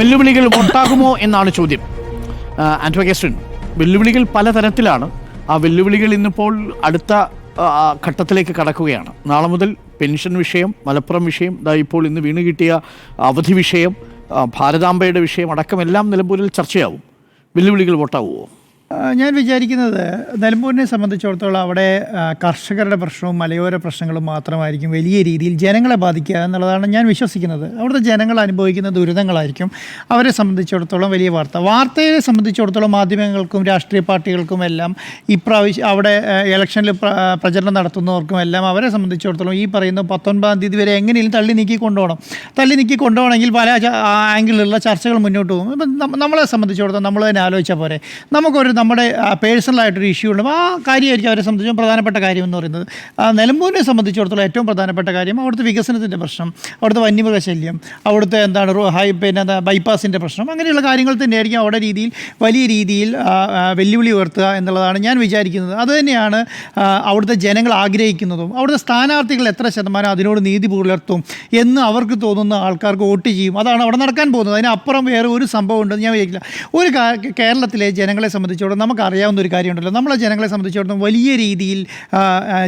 വെല്ലുവിളികൾ ഉണ്ടാകുമോ എന്നാണ് ചോദ്യം. ആ, ആന്റോ വെല്ലുവിളികൾ പലതരത്തിലാണ്. ആ വെല്ലുവിളികൾ ഇന്നിപ്പോൾ അടുത്ത ഘട്ടത്തിലേക്ക് കടക്കുകയാണ്. നാളെ മുതൽ പെൻഷൻ വിഷയം മലപ്പുറം വിഷയം ദാ ഇപ്പോൾ ഇന്ന് വീണ് കിട്ടിയ അവധി വിഷയം ഭാരതാംബയുടെ വിഷയം അടക്കമെല്ലാം നിലമ്പൂരിൽ ചർച്ചയാവും. വെല്ലുവിളികൾ വോട്ടാവുമോ? ഞാൻ വിചാരിക്കുന്നത് നിലമ്പൂരിനെ സംബന്ധിച്ചിടത്തോളം അവിടെ കർഷകരുടെ പ്രശ്നവും മലയോര പ്രശ്നങ്ങളും മാത്രമായിരിക്കും വലിയ രീതിയിൽ ജനങ്ങളെ ബാധിക്കുക എന്നുള്ളതാണ് ഞാൻ വിശ്വസിക്കുന്നത്. അവിടുത്തെ ജനങ്ങൾ അനുഭവിക്കുന്ന ദുരിതങ്ങളായിരിക്കും അവരെ സംബന്ധിച്ചിടത്തോളം വലിയ വാർത്ത. വാർത്തയെ സംബന്ധിച്ചിടത്തോളം മാധ്യമങ്ങൾക്കും രാഷ്ട്രീയ പാർട്ടികൾക്കും എല്ലാം ഇപ്രാവശ്യം അവിടെ ഇലക്ഷനിൽ പ്രചരണം നടത്തുന്നവർക്കും എല്ലാം അവരെ സംബന്ധിച്ചിടത്തോളം ഈ പറയുന്ന പത്തൊൻപതാം തീയതി വരെ എങ്ങനെയും തള്ളി നീക്കി കൊണ്ടുപോകണം തള്ളി നീക്കി കൊണ്ടുപോകണമെങ്കിൽ പല ആംഗിളിലുള്ള ചർച്ചകൾ മുന്നോട്ട് പോകും. ഇപ്പം നമ്മളെ സംബന്ധിച്ചിടത്തോളം നമ്മൾ തന്നെ ആലോചിച്ചാൽ പോരെ. നമുക്കൊരു നമ്മുടെ പേഴ്സണലായിട്ടൊരു ഇഷ്യൂ ഉണ്ട് ആ കാര്യമായിരിക്കും അവരെ സംബന്ധിച്ചും പ്രധാനപ്പെട്ട കാര്യം എന്ന് പറയുന്നത്. നിലമ്പൂരിനെ സംബന്ധിച്ചിടത്തോളം ഏറ്റവും പ്രധാനപ്പെട്ട കാര്യം അവിടുത്തെ വികസനത്തിന്റെ പ്രശ്നം അവിടുത്തെ വന്യമൃഗശല്യം അവിടുത്തെ എന്താണ് ഹൈ പിന്നെ ബൈപ്പാസിന്റെ പ്രശ്നം അങ്ങനെയുള്ള കാര്യങ്ങൾ തന്നെയായിരിക്കും അവിടെ രീതിയിൽ വലിയ രീതിയിൽ വെല്ലുവിളി ഉയർത്തുക എന്നുള്ളതാണ് ഞാൻ വിചാരിക്കുന്നത്. അതുതന്നെയാണ് അവിടുത്തെ ജനങ്ങൾ ആഗ്രഹിക്കുന്നതും അവിടുത്തെ സ്ഥാനാർത്ഥികൾ എത്ര ശതമാനം അതിനോട് നീതി പുലർത്തും എന്ന് അവർക്ക് തോന്നുന്ന ആൾക്കാർക്ക് വോട്ട് ചെയ്യും. അതാണ് അവിടെ നടക്കാൻ പോകുന്നത്. അതിനപ്പുറം വേറെ ഒരു സംഭവം ഉണ്ടെന്ന് ഞാൻ വിചാരിക്കില്ല. ഒരു കേരളത്തിലെ ജനങ്ങളെ സംബന്ധിച്ചിടത്തോളം നമുക്കറിയാവുന്ന ഒരു കാര്യമുണ്ടല്ലോ. നമ്മളെ ജനങ്ങളെ സംബന്ധിച്ചിടത്തോളം വലിയ രീതിയിൽ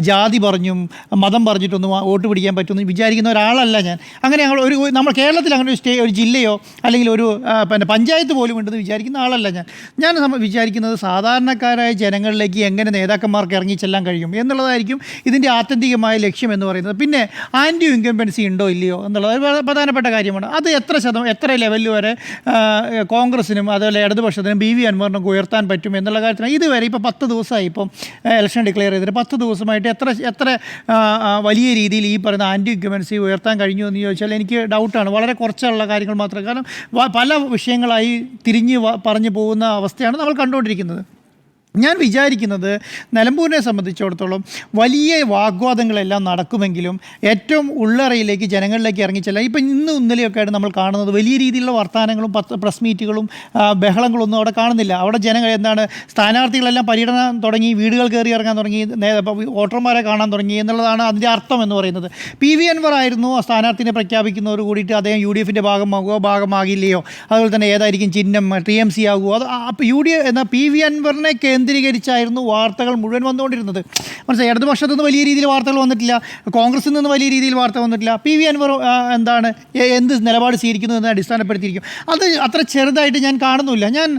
ജാതി പറഞ്ഞും മതം പറഞ്ഞിട്ടൊന്നും വോട്ട് പിടിക്കാൻ പറ്റുമെന്ന് വിചാരിക്കുന്ന ഒരാളല്ല ഞാൻ. അങ്ങനെ ഞങ്ങൾ ഒരു നമ്മൾ കേരളത്തിൽ അങ്ങനെ ഒരു സ്റ്റേ ഒരു ജില്ലയോ അല്ലെങ്കിൽ ഒരു പിന്നെ പഞ്ചായത്ത് പോലും ഉണ്ടെന്ന് വിചാരിക്കുന്ന ആളല്ല ഞാൻ. ഞാൻ വിചാരിക്കുന്നത് സാധാരണക്കാരായ ജനങ്ങളിലേക്ക് എങ്ങനെ നേതാക്കന്മാർക്ക് ഇറങ്ങി ചെല്ലാൻ കഴിയും എന്നുള്ളതായിരിക്കും ഇതിന്റെ ആത്യന്തികമായ ലക്ഷ്യം എന്ന് പറയുന്നത്. പിന്നെ ആന്റി ഇൻകംബൻസി ഉണ്ടോ ഇല്ലയോ എന്നുള്ളത് പ്രധാനപ്പെട്ട കാര്യമാണ്. അത് എത്ര ശതമാനം എത്ര ലെവലിൽ വരെ കോൺഗ്രസിനും അതുപോലെ ഇടതുപക്ഷത്തിനും ബി വി അൻവറിനും ഉയർത്താൻ പറ്റും എന്നുള്ള കാര്യത്തിന് ഇതുവരെ ഇപ്പോൾ പത്ത് ദിവസമായി ഇപ്പം ഇലക്ഷൻ ഡിക്ലെയർ ചെയ്തിട്ട് പത്ത് ദിവസമായിട്ട് എത്ര എത്ര വലിയ രീതിയിൽ ഈ പറയുന്ന ആന്റി ഇക്യുമെൻസി ഉയർത്താൻ കഴിഞ്ഞു എന്ന് ചോദിച്ചാൽ എനിക്ക് ഡൗട്ടാണ് വളരെ കുറച്ചുള്ള കാര്യങ്ങൾ മാത്രമേ കാരണം പല വിഷയങ്ങളായി തിരിഞ്ഞ് പറഞ്ഞു പോകുന്ന അവസ്ഥയാണ് നമ്മൾ കണ്ടുകൊണ്ടിരിക്കുന്നത്. ഞാൻ വിചാരിക്കുന്നത് നിലമ്പൂരിനെ സംബന്ധിച്ചിടത്തോളം വലിയ വാഗ്വാദങ്ങളെല്ലാം നടക്കുമെങ്കിലും ഏറ്റവും ഉള്ളറയിലേക്ക് ജനങ്ങളിലേക്ക് ഇറങ്ങിച്ചല്ല. ഇപ്പം ഇന്ന് ഇന്നലെയൊക്കെ ആയിട്ട് നമ്മൾ കാണുന്നത് വലിയ രീതിയിലുള്ള വർത്തമാനങ്ങളും പത്ത് പ്രസ് മീറ്റുകളും ബഹളങ്ങളും ബഹളങ്ങളൊന്നും അവിടെ കാണുന്നില്ല. അവിടെ ജനങ്ങൾ എന്താണ് സ്ഥാനാർത്ഥികളെല്ലാം പര്യടനം തുടങ്ങി വീടുകൾ കയറി ഇറങ്ങാൻ തുടങ്ങി വോട്ടർമാരെ കാണാൻ തുടങ്ങി എന്നുള്ളതാണ് അതിന്റെ അർത്ഥം എന്ന് പറയുന്നത്. പി വി അൻവർ ആയിരുന്നു സ്ഥാനാർത്ഥിനെ പ്രഖ്യാപിക്കുന്നവർ കൂടിയിട്ട് അദ്ദേഹം യു ഡി എഫിന്റെ ഭാഗമാകുമോ ഭാഗമാകില്ലയോ? അതുപോലെ തന്നെ ഏതായിരിക്കും ചിഹ്നം ടി എം സി ആകുമോ? അത് യു ഡി എന്നാൽ പി വി അൻവറിനെ കേന്ദ്രീകരിച്ചായിരുന്നു വാർത്തകൾ മുഴുവൻ വന്നുകൊണ്ടിരുന്നത്. മനസ്സിലായി? ഇടതുപക്ഷത്തു നിന്ന് വലിയ രീതിയിൽ വാർത്തകൾ വന്നിട്ടില്ല. കോൺഗ്രസിൽ നിന്ന് വലിയ രീതിയിൽ വാർത്ത വന്നിട്ടില്ല. പി വി അൻവർ എന്താണ് എന്ത് നിലപാട് സ്വീകരിക്കുന്നു എന്ന് അടിസ്ഥാനപ്പെടുത്തിയിരിക്കും. അത് അത്ര ചെറുതായിട്ട് ഞാൻ കാണുന്നില്ല ഞാൻ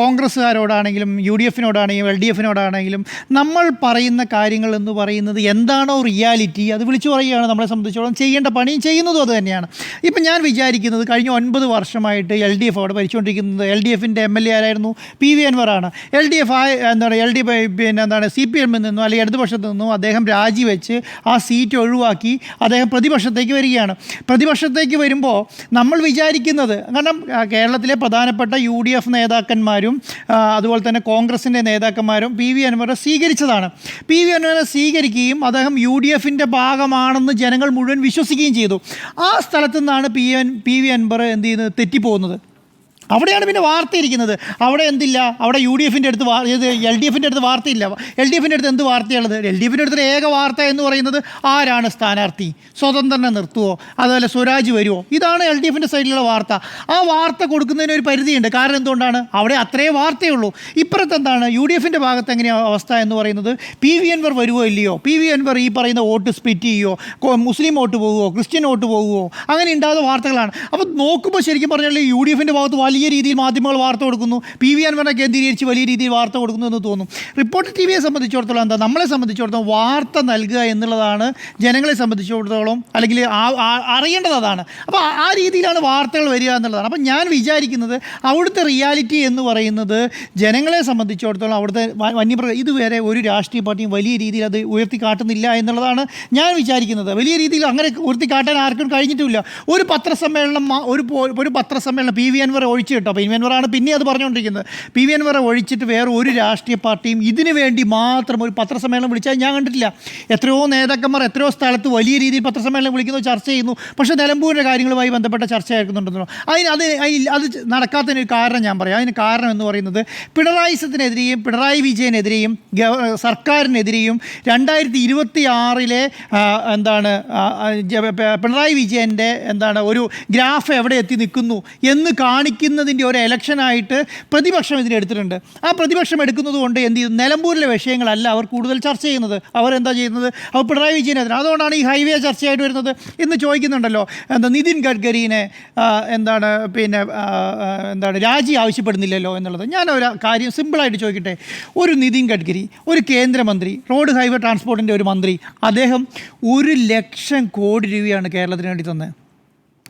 കോൺഗ്രസ്സുകാരോടാണെങ്കിലും യു ഡി എഫിനോടാണെങ്കിലും എൽ ഡി എഫിനോടാണെങ്കിലും നമ്മൾ പറയുന്ന കാര്യങ്ങൾ എന്ന് പറയുന്നത് എന്താണോ റിയാലിറ്റി അത് വിളിച്ചു പറയുകയാണ്. നമ്മളെ സംബന്ധിച്ചോളം ചെയ്യേണ്ട പണിയും ചെയ്യുന്നതും അത് തന്നെയാണ്. ഇപ്പം ഞാൻ വിചാരിക്കുന്നത് കഴിഞ്ഞ ഒൻപത് വർഷമായിട്ട് എൽ ഡി എഫ് അവിടെ ഭരിച്ചുകൊണ്ടിരിക്കുന്നത് എൽ ഡി എഫിന്റെ എം എൽ എ ആരായിരുന്നു? പി വി അൻവറാണ് എൽ ഡി ആ എന്താണ് എൽ ഡി എഫ് പിന്നെ എന്താണ് സി പി എമ്മിൽ നിന്നും അല്ലെങ്കിൽ ഇടതുപക്ഷത്തു നിന്നും അദ്ദേഹം രാജിവെച്ച് ആ സീറ്റ് ഒഴിവാക്കി അദ്ദേഹം പ്രതിപക്ഷത്തേക്ക് വരികയാണ്. പ്രതിപക്ഷത്തേക്ക് വരുമ്പോൾ നമ്മൾ വിചാരിക്കുന്നത് കാരണം കേരളത്തിലെ പ്രധാനപ്പെട്ട യു ഡി എഫ് നേതാക്കന്മാരും അതുപോലെ തന്നെ കോൺഗ്രസിന്റെ നേതാക്കന്മാരും പി വി അൻവറെ സ്വീകരിച്ചതാണ്. പി വി അൻവറെ സ്വീകരിക്കുകയും അദ്ദേഹം യു ഡി എഫിന്റെ ഭാഗമാണെന്ന് ജനങ്ങൾ മുഴുവൻ വിശ്വസിക്കുകയും ചെയ്തു. ആ സ്ഥലത്തു നിന്നാണ് P N P V Anvar എന്ത് ചെയ്യുന്നത്? തെറ്റിപ്പോകുന്നത്. അവിടെയാണ് പിന്നെ വാർത്തയിരിക്കുന്നത്. അവിടെ എന്തില്ല? അവിടെ യു ഡി എഫിന്റെ അടുത്ത് ഇത് എൽ ഡി എഫിന്റെ അടുത്ത് വാർത്തയില്ല. എൽ ഡി എഫിന്റെ അടുത്ത് എന്ത് വാർത്തയുള്ളത് എൽ ഡി എഫിന്റെ അടുത്ത് ഏക വാർത്ത എന്ന് പറയുന്നത് ആരാണ് സ്ഥാനാർത്ഥി? സ്വതന്ത്രനെ നിർത്തുവോ? അതുപോലെ സ്വരാജ് വരുമോ ഇതാണ് എൽ ഡി എഫിന്റെ സൈഡിലുള്ള വാർത്ത. ആ വാർത്ത കൊടുക്കുന്നതിന് ഒരു പരിധിയുണ്ട്. കാരണം എന്തുകൊണ്ടാണ്? അവിടെ അത്രേ വാർത്തയുള്ളൂ. ഇപ്പുറത്ത് എന്താണ് യു ഡി എഫിന്റെ ഭാഗത്ത് എങ്ങനെയാണ് അവസ്ഥ എന്ന് പറയുന്നത്? പി വി എൻവർ വരുമോ ഇല്ലയോ? പി വി എൻവർ ഈ പറയുന്ന വോട്ട് സ്പിറ്റ് ചെയ്യുമോ മുസ്ലിം വോട്ട് പോകുമോ ക്രിസ്ത്യൻ വോട്ട് പോകുമോ അങ്ങനെ ഉണ്ടാകുന്ന വാർത്തകളാണ്. അപ്പോൾ നോക്കുമ്പോൾ ശരിക്കും പറഞ്ഞാൽ യു ഡി എഫിന്റെ ഭാഗത്ത് വലിയ രീതിയിൽ മാധ്യമങ്ങൾ വാർത്ത കൊടുക്കുന്നു. പി വി അൻവറിനെ കേന്ദ്രീകരിച്ച് വലിയ രീതിയിൽ വാർത്ത കൊടുക്കുന്നു എന്ന് തോന്നും. റിപ്പോർട്ടർ ടി വിയെ സംബന്ധിച്ചിടത്തോളം എന്താ? നമ്മളെ സംബന്ധിച്ചിടത്തോളം വാർത്ത നൽകുക എന്നുള്ളതാണ് ജനങ്ങളെ സംബന്ധിച്ചിടത്തോളം അല്ലെങ്കിൽ അറിയേണ്ടത് അതാണ്. അപ്പോൾ ആ- രീതിയിലാണ് വാർത്തകൾ വരിക എന്നുള്ളതാണ്. അപ്പോൾ ഞാൻ വിചാരിക്കുന്നത് അവിടുത്തെ റിയാലിറ്റി എന്ന് പറയുന്നത് ജനങ്ങളെ സംബന്ധിച്ചിടത്തോളം അവിടുത്തെ വന്യപ്രക ഇതുവരെ ഒരു രാഷ്ട്രീയ പാർട്ടിയും വലിയ രീതിയിൽ അത് ഉയർത്തി കാട്ടുന്നില്ല എന്നുള്ളതാണ് ഞാൻ വിചാരിക്കുന്നത്. വലിയ രീതിയിൽ അങ്ങനെ ഉയർത്തി കാട്ടാൻ ആർക്കും കഴിഞ്ഞിട്ടില്ല. ഒരു പത്രസമ്മേളനം ഒരു ഒരു പത്രസമ്മേളനം പി വി അൻവർ ഒഴിച്ച് ഒഴിച്ച് കേട്ടോ. പി വി അൻവറാണ് പിന്നെ അത് പറഞ്ഞുകൊണ്ടിരിക്കുന്നത്. പി വി അൻവറെ ഒഴിച്ചിട്ട് വേറെ ഒരു രാഷ്ട്രീയ പാർട്ടിയും ഇതിനു വേണ്ടി മാത്രം ഒരു പത്രസമ്മേളനം വിളിച്ചാൽ ഞാൻ കണ്ടിട്ടില്ല. എത്രയോ നേതാക്കന്മാർ എത്രയോ സ്ഥലത്ത് വലിയ രീതിയിൽ പത്രസമ്മേളനം വിളിക്കുന്നു ചർച്ച ചെയ്യുന്നു. പക്ഷേ നിലമ്പൂരിന്റെ കാര്യങ്ങളുമായി ബന്ധപ്പെട്ട ചർച്ച ആയിരിക്കുന്നുണ്ടെന്നോ അതിന് അത് അത് നടക്കാത്തതിന് ഒരു കാരണം ഞാൻ പറയാം. അതിന് കാരണം എന്ന് പറയുന്നത് പിണറായി സത്തിനെതിരെയും പിണറായി വിജയനെതിരെയും സർക്കാരിനെതിരെയും രണ്ടായിരത്തി ഇരുപത്തി ആറിലെ എന്താണ് പിണറായി വിജയന്റെ എന്താണ് ഒരു ഗ്രാഫ് എവിടെ എത്തി നിൽക്കുന്നു എന്ന് കാണിക്കുന്നതിന്റെ ഒരു ഇലക്ഷനായിട്ട് പ്രതിപക്ഷം ഇതിനെടുത്തിട്ടുണ്ട് ആ പ്രതിപക്ഷം എടുക്കുന്നത് കൊണ്ട് എന്ത് ചെയ്തു? നിലമ്പൂരിലെ വിഷയങ്ങളല്ല അവർ കൂടുതൽ ചർച്ച ചെയ്യുന്നത്. അവർ എന്താ ചെയ്യുന്നത്? അവർ പിണറായി വിജയനെതിരെ. അതുകൊണ്ടാണ് ഈ ഹൈവേ ചർച്ചയായിട്ട് വരുന്നത് ഇന്ന് ചോദിക്കുന്നുണ്ടല്ലോ. എന്താ നിതിൻ ഗഡ്കരീനെ എന്താണ് പിന്നെ എന്താണ് രാജി ആവശ്യപ്പെടുന്നില്ലല്ലോ എന്നുള്ളത്. ഞാൻ ഒരു കാര്യം സിമ്പിളായിട്ട് ചോദിക്കട്ടെ. ഒരു നിതിൻ ഗഡ്കരി ഒരു കേന്ദ്രമന്ത്രി റോഡ് ഹൈവേ ട്രാൻസ്പോർട്ടിന്റെ ഒരു മന്ത്രി അദ്ദേഹം ഒരു ലക്ഷം കോടി രൂപയാണ് കേരളത്തിന് വേണ്ടി തന്നെ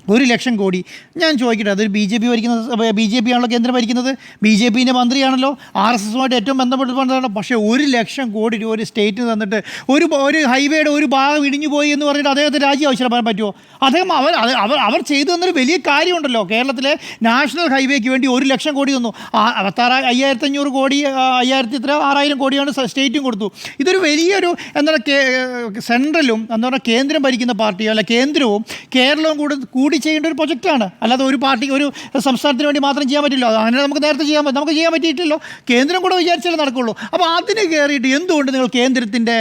ഒരു ലക്ഷം കോടി. ഞാൻ ചോദിക്കട്ടെ അതൊരു ബി ജെ പി ഭരിക്കുന്ന ബി ജെ പി ആണല്ലോ കേന്ദ്രം ഭരിക്കുന്നത്? ബി ജെ പിന്റെ മന്ത്രിയാണല്ലോ ആർ എസ് എസുമായിട്ട് ഏറ്റവും ബന്ധപ്പെട്ട ബന്ധമാണ് പക്ഷേ ഒരു ലക്ഷം കോടി രൂപ ഒരു സ്റ്റേറ്റിന് തന്നിട്ട് ഒരു ഒരു ഹൈവേയുടെ ഒരു ഭാഗം ഇടിഞ്ഞു പോയി എന്ന് പറഞ്ഞിട്ട് അദ്ദേഹത്തെ രാജ്യം ആവശ്യപ്പെടാൻ പറ്റുമോ? അദ്ദേഹം അവർ അവർ അവർ ചെയ്തു തന്നൊരു വലിയ കാര്യമുണ്ടല്ലോ. കേരളത്തിലെ നാഷണൽ ഹൈവേക്ക് വേണ്ടി ഒരു ലക്ഷം കോടി തന്നു. അറുപത്താറ് അയ്യായിരത്തി അഞ്ഞൂറ് കോടി അയ്യായിരത്തി ഇത്ര ആറായിരം കോടിയാണ് സ്റ്റേറ്റും കൊടുത്തു. ഇതൊരു വലിയൊരു എന്താണ് സെൻട്രലും സെൻട്രലും പറയുക കേന്ദ്രം ഭരിക്കുന്ന പാർട്ടിയോ അല്ല കേന്ദ്രവും കേരളവും കൂടി കൂടി ചെയ്യേണ്ട ഒരു പ്രൊജക്റ്റാണ് അല്ലാതെ ഒരു പാർട്ടി ഒരു സംസ്ഥാനത്തിന് വേണ്ടി മാത്രം ചെയ്യാൻ പറ്റില്ല. അങ്ങനെ നമുക്ക് നേരത്തെ ചെയ്യാൻ നമുക്ക് ചെയ്യാൻ പറ്റിയിട്ടില്ലല്ലോ കേന്ദ്രം കൂടെ വിചാരിച്ചാലേ നടക്കുള്ളൂ. അപ്പോൾ അതിന് കയറിയിട്ട് എന്തുകൊണ്ട് നിങ്ങൾ കേന്ദ്രത്തിന്റെ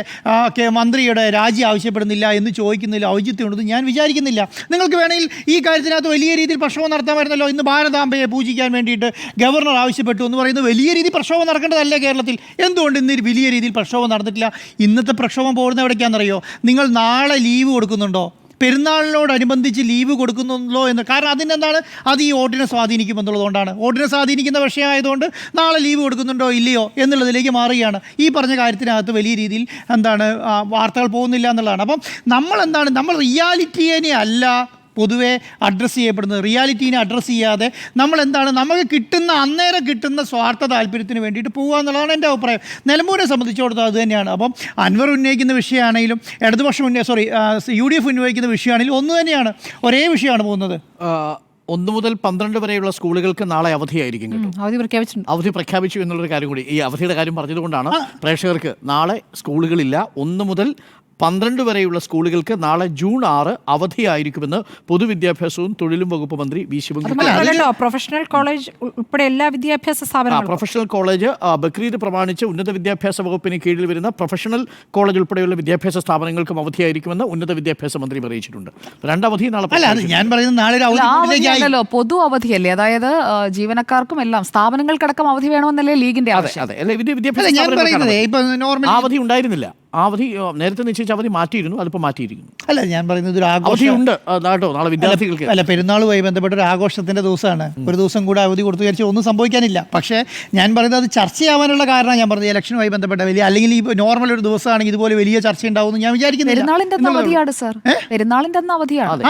മന്ത്രിയുടെ രാജി ആവശ്യപ്പെടുന്നില്ല എന്ന് ചോദിക്കുന്നതിൽ ഔചിത്യമുണ്ടെന്ന് ഞാൻ വിചാരിക്കുന്നില്ല. നിങ്ങൾക്ക് വേണമെങ്കിൽ ഈ കാര്യത്തിനകത്ത് വലിയ രീതിയിൽ പ്രക്ഷോഭം നടത്താമായിരുന്നല്ലോ. ഇന്ന് ഭാരതാംബയെ പൂജിക്കാൻ വേണ്ടിയിട്ട് ഗവർണർ ആവശ്യപ്പെട്ടു എന്ന് പറയുന്നത് വലിയ രീതിയിൽ പ്രക്ഷോഭം നടക്കേണ്ടതല്ലേ കേരളത്തിൽ? എന്തുകൊണ്ട് ഇന്ന് വലിയ രീതിയിൽ പ്രക്ഷോഭം നടന്നിട്ടില്ല? ഇന്നത്തെ പ്രക്ഷോഭം പോകുന്ന എവിടേക്കാണെന്നറിയോ? നിങ്ങൾ നാളെ ലീവ് കൊടുക്കുന്നുണ്ടോ? പെരുന്നാളിനോടനുബന്ധിച്ച് ലീവ് കൊടുക്കുന്നുണ്ടോ എന്ന്. കാരണം അതിനെന്താണ്? അത് ഈ വോട്ടിനെ സ്വാധീനിക്കുമെന്നുള്ളതുകൊണ്ടാണ് വോട്ടിനെ സ്വാധീനിക്കുന്ന വിഷയമായതുകൊണ്ട് നാളെ ലീവ് കൊടുക്കുന്നുണ്ടോ ഇല്ലയോ എന്നുള്ളതിലേക്ക് മാറുകയാണ്. ഈ പറഞ്ഞ കാര്യത്തിനകത്ത് വലിയ രീതിയിൽ എന്താണ് വാർത്തകൾ പോകുന്നില്ല എന്നുള്ളതാണ്. അപ്പം നമ്മളെന്താണ്? നമ്മൾ റിയാലിറ്റിയെ അല്ല പൊതുവെ അഡ്രസ്സ് ചെയ്യപ്പെടുന്നത്. റിയാലിറ്റീനെ അഡ്രസ്സ് ചെയ്യാതെ നമ്മൾ എന്താണ് നമുക്ക് കിട്ടുന്ന അന്നേരം കിട്ടുന്ന സ്വാർത്ഥ താല്പര്യത്തിന് വേണ്ടിയിട്ട് പോകുക എന്നുള്ളതാണ് എന്റെ അഭിപ്രായം. നിലമ്പൂരെ സംബന്ധിച്ചിടത്തോളം അത് തന്നെയാണ്. അപ്പം അൻവർ ഉന്നയിക്കുന്ന വിഷയമാണെങ്കിലും ഇടതുപക്ഷം ഉന്നയ സോറി യു ഡി എഫ് ഉന്നയിക്കുന്ന വിഷയമാണെങ്കിലും ഒന്ന് തന്നെയാണ്. ഒരേ വിഷയമാണ് പോകുന്നത്. ഒന്ന് മുതൽ പന്ത്രണ്ട് വരെയുള്ള സ്കൂളുകൾക്ക് നാളെ അവധിയായിരിക്കും കേട്ടോ. അവധി പ്രഖ്യാപിച്ചു അവധി പ്രഖ്യാപിച്ചു എന്നുള്ളൊരു കാര്യം കൂടി. ഈ അവധിയുടെ കാര്യം പറഞ്ഞതുകൊണ്ടാണ് പ്രേക്ഷകർക്ക് നാളെ സ്കൂളുകളില്ല. ഒന്ന് മുതൽ പന്ത്രണ്ട് വരെയുള്ള സ്കൂളുകൾക്ക് നാളെ ജൂൺ ആറ് അവധിയായിരിക്കുമെന്ന് പൊതുവിദ്യാഭ്യാസവും തൊഴിലും വകുപ്പ് മന്ത്രി വി ശിവൻകുട്ടി പ്രൊഫഷണൽ കോളേജ് ഉൾപ്പെടെ എല്ലാ വിദ്യാഭ്യാസ ആ, സ്ഥാപനങ്ങളും പ്രൊഫഷണൽ കോളേജ് ബക്രീദ് പ്രമാണിച്ച് ഉന്നത വിദ്യാഭ്യാസ വകുപ്പിന് കീഴിൽ വരുന്ന പ്രൊഫഷണൽ കോളേജ് ഉൾപ്പെടെയുള്ള വിദ്യാഭ്യാസ സ്ഥാപനങ്ങൾക്കും അവധിയായിരിക്കുമെന്ന് ഉന്നത വിദ്യാഭ്യാസ മന്ത്രി അറിയിച്ചിട്ടുണ്ട്. രണ്ടവധി നാളെ അല്ല അത് ഞാൻ പറയുന്നത് നാളെ പൊതു അവധിയല്ലേ? അതായത് ജീവനക്കാർക്കും എല്ലാം സ്ഥാപനങ്ങൾക്കടക്കം അവധി വേണമെന്നല്ലേ ലീഗിന്റെ ആവശ്യം? അതെ. അല്ല ഇത് വിദ്യാഭ്യാസ അല്ല ഞാൻ പറയുന്നത് അവധി. ഇപ്പൊ അവധി ഉണ്ടായിരുന്നില്ല. അവധി നേരത്തെ നിശ്ചയിച്ച അവധി മാറ്റിയിരുന്നു അതിപ്പോൾ മാറ്റിയിരിക്കുന്നു. അല്ല ഞാൻ പറയുന്നത് ഒരു ആഘോഷമുണ്ട് കേട്ടോ നാളെ വിദ്യാർത്ഥികൾക്ക്. അല്ല പെരുന്നാളുമായി ബന്ധപ്പെട്ട ഒരു ആഘോഷത്തിന്റെ ദിവസമാണ്. ഒരു ദിവസം കൂടെ അവധി കൊടുത്തു വിചാരിച്ച് ഒന്നും സംഭവിക്കാനില്ല. പക്ഷേ ഞാൻ പറയുന്നത് അത് ചർച്ചയാവാനുള്ള കാരണം ഞാൻ പറഞ്ഞത്. ഇലക്ഷനുമായി ബന്ധപ്പെട്ട വലിയ അല്ലെങ്കിൽ ഈ നോർമൽ ഒരു ദിവസമാണെങ്കിൽ ഇതുപോലെ വലിയ ചർച്ച ഉണ്ടാവുമെന്ന് ഞാൻ വിചാരിക്കുന്നു അവധിയാണ് സർ അവധിയാണ്.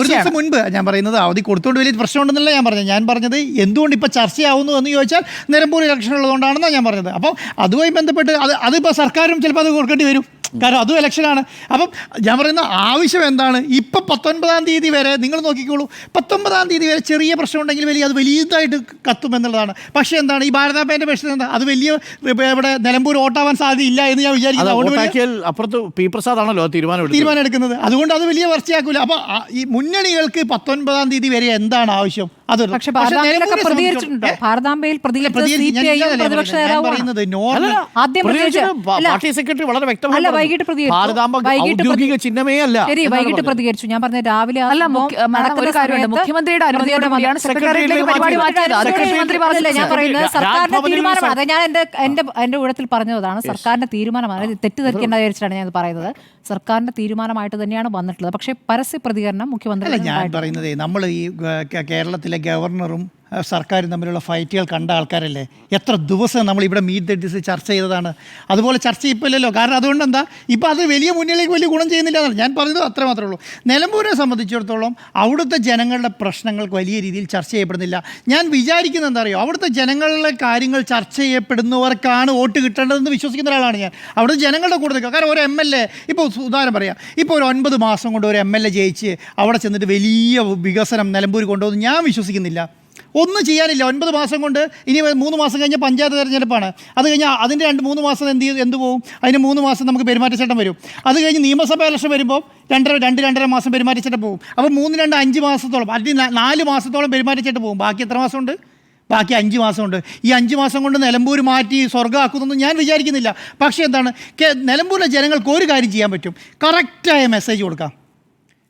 ഒരു ദിവസം മുൻപ് ഞാൻ പറയുന്നത് അവധി കൊടുത്തോണ്ട് വലിയ പ്രശ്നമുണ്ടെന്നല്ല ഞാൻ പറഞ്ഞത്. ഞാൻ പറഞ്ഞത് എന്തുകൊണ്ട് ഇപ്പൊ ചർച്ചയാവുന്നു എന്ന് ചോദിച്ചാൽ നിലമ്പൂർ ഇലക്ഷൻ ഉള്ളതുകൊണ്ടാണെന്നാണ് ഞാൻ പറഞ്ഞത്. അപ്പം അതുമായി ബന്ധപ്പെട്ട് അത് അതിപ്പോൾ സർക്കാരും ചിലപ്പോൾ അത് കൊടുക്കേണ്ടി വരും. കാരണം അതും ഇലക്ഷനാണ് അപ്പം ഞാൻ പറയുന്ന ആവശ്യം എന്താണ്? ഇപ്പം പത്തൊൻപതാം തീയതി വരെ നിങ്ങൾ നോക്കിക്കോളൂ. പത്തൊമ്പതാം തീയതി വരെ ചെറിയ പ്രശ്നം ഉണ്ടെങ്കിൽ വലിയ അത് വലിയതായിട്ട് കത്തും എന്നുള്ളതാണ്. പക്ഷേ എന്താണ്? ഈ ഭാരതാപ്പേന്റെ പ്രശ്നം എന്താ? അത് വലിയ ഇവിടെ നിലമ്പൂർ വോട്ടാവാൻ സാധ്യതയില്ല എന്ന് ഞാൻ വിചാരിക്കുന്നു. അതുകൊണ്ട് അപ്പുറത്ത് പി പ്രസാദ് ആണല്ലോ തീരുമാനം തീരുമാനം എടുക്കുന്നത്. അതുകൊണ്ട് അത് വലിയ വർച്ചയാക്കൂല അപ്പോൾ ഈ മുന്നണികൾക്ക് പത്തൊൻപതാം തീയതി വരെ എന്താണ് ആവശ്യം? അത് പക്ഷെ ഭാരതാംബയിലൊക്കെ പ്രതികരിച്ചിട്ടുണ്ടോ. ഭാരതാംബയിൽ പ്രതികരിച്ചത് സി പി പ്രതിപക്ഷ പറയുന്നത് നോർമൽ ആദ്യം പ്രതികരിച്ചത് പ്രതികരിച്ച- പ- അല്ല, പാർട്ടി സെക്രട്ടറി വളരെ വ്യക്തമായി അല്ല, വൈകിട്ട് പ്രതികരിച്ചു. ചിഹ്നമേ അല്ല. ശരി വൈകിട്ട്. പ്രതികരിച്ചു. ഞാൻ പറഞ്ഞ രാവിലെ അല്ല ഒരു കാര്യമുണ്ട്. മുഖ്യമന്ത്രിയുടെ അനുമതിയോടെ ഞാൻ പറയുന്നത്? സർക്കാരിന്റെ തീരുമാനമാണ് അത് ഞാൻ എന്റെ എന്റെ എന്റെ ഊഴത്തിൽ പറഞ്ഞതാണ് സർക്കാരിന്റെ തീരുമാനമാണ്. തെറ്റിദ്ധരിക്കേണ്ട വിചാരിച്ചിട്ടാണ് ഞാൻ ഇത് പറയുന്നത്. സർക്കാരിന്റെ തീരുമാനമായിട്ട് തന്നെയാണ് വന്നിട്ടുള്ളത്. പക്ഷേ പരസ്യ പ്രതികരണം മുഖ്യമന്ത്രി ഞാൻ പറയുന്നത് നമ്മൾ ഈ കേരളത്തിലെ ഗവർണറും സർക്കാരും തമ്മിലുള്ള ഫൈറ്റുകൾ കണ്ട ആൾക്കാരല്ലേ? എത്ര ദിവസം നമ്മൾ ഇവിടെ മീറ്റ് ദ ഡിസ് ചർച്ച ചെയ്തതാണ്. അതുപോലെ ചർച്ച ഇപ്പോൾ ഇല്ലല്ലോ. കാരണം അതുകൊണ്ട് എന്താ? ഇപ്പം അത് വലിയ മുന്നിലേക്ക് വലിയ ഗുണം ചെയ്യുന്നില്ല എന്നാണ്. ഞാൻ പറഞ്ഞത് അത്ര മാത്രമേ ഉള്ളൂ. നിലമ്പൂരെ സംബന്ധിച്ചിടത്തോളം അവിടുത്തെ ജനങ്ങളുടെ പ്രശ്നങ്ങൾക്ക് വലിയ രീതിയിൽ ചർച്ച ചെയ്യപ്പെടുന്നില്ല. ഞാൻ വിചാരിക്കുന്നത് എന്താ അറിയോ? അവിടുത്തെ ജനങ്ങളുടെ കാര്യങ്ങൾ ചർച്ച ചെയ്യപ്പെടുന്നവർക്കാണ് വോട്ട് കിട്ടേണ്ടതെന്ന് വിശ്വസിക്കുന്ന ഒരാളാണ് ഞാൻ. അവിടുത്തെ ജനങ്ങളുടെ കൂടെ നിൽക്കുക. കാരണം ഒരു എം എൽ എ ഇപ്പോൾ ഉദാഹരണം പറയാം. ഇപ്പോൾ ഒരു ഒൻപത് മാസം കൊണ്ട് ഒരു എം എൽ എ ജയിച്ച് അവിടെ ചെന്നിട്ട് വലിയ വികസനം നിലമ്പൂർ കൊണ്ടുവന്ന്. ഞാൻ വിശ്വസിക്കുന്നില്ല. ഒന്നും ചെയ്യാനില്ല. ഒൻപത് മാസം കൊണ്ട് ഇനി മൂന്ന് മാസം കഴിഞ്ഞാൽ പഞ്ചായത്ത് തിരഞ്ഞെടുപ്പാണ്. അത് കഴിഞ്ഞാൽ അതിന്റെ രണ്ട് മൂന്ന് മാസം എന്ത് എന്ത് പോകും അതിന് മൂന്ന് മാസം നമുക്ക് പെരുമാറ്റച്ചട്ടം വരും. അത് കഴിഞ്ഞ് നിയമസഭാ ഇലക്ഷൻ വരുമ്പോൾ രണ്ടര രണ്ട് രണ്ടര മാസം പെരുമാറ്റച്ചട്ടം പോകും അപ്പോൾ മൂന്ന് രണ്ട് അഞ്ച് മാസത്തോളം അല്ലെങ്കിൽ നാല് മാസത്തോളം പെരുമാറ്റച്ചട്ടം പോകും ബാക്കി എത്ര മാസമുണ്ട്? ബാക്കി അഞ്ച് മാസമുണ്ട്. ഈ അഞ്ച് മാസം കൊണ്ട് നിലമ്പൂർ മാറ്റി സ്വർഗമാക്കുന്നൊന്നും ഞാൻ വിചാരിക്കുന്നില്ല. പക്ഷേ എന്താണ്? നിലമ്പൂരിലെ ജനങ്ങൾക്ക് ഒരു കാര്യം ചെയ്യാൻ പറ്റും. കറക്റ്റായ മെസ്സേജ് കൊടുക്കാം.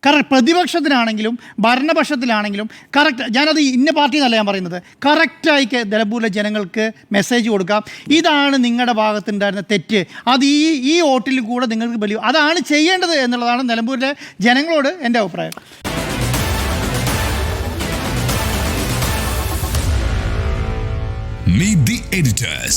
കറക്റ്റ് പ്രതിപക്ഷത്തിനാണെങ്കിലും ഭരണപക്ഷത്തിലാണെങ്കിലും കറക്റ്റ് ഞാനത് ഇന്ന പാർട്ടി എന്നല്ല ഞാൻ പറയുന്നത്. കറക്റ്റായി ദലപൂരിലെ ജനങ്ങൾക്ക് മെസ്സേജ് കൊടുക്കാം ഇതാണ് നിങ്ങളുടെ ഭാഗത്തുണ്ടായിരുന്ന തെറ്റ്. അത് ഈ ഈ വോട്ടിൽ കൂടെ നിങ്ങൾക്ക് വലിയ അതാണ് ചെയ്യേണ്ടത് എന്നുള്ളതാണ് നിലമ്പൂരിലെ ജനങ്ങളോട് എന്റെ അഭിപ്രായം. Meet the editors.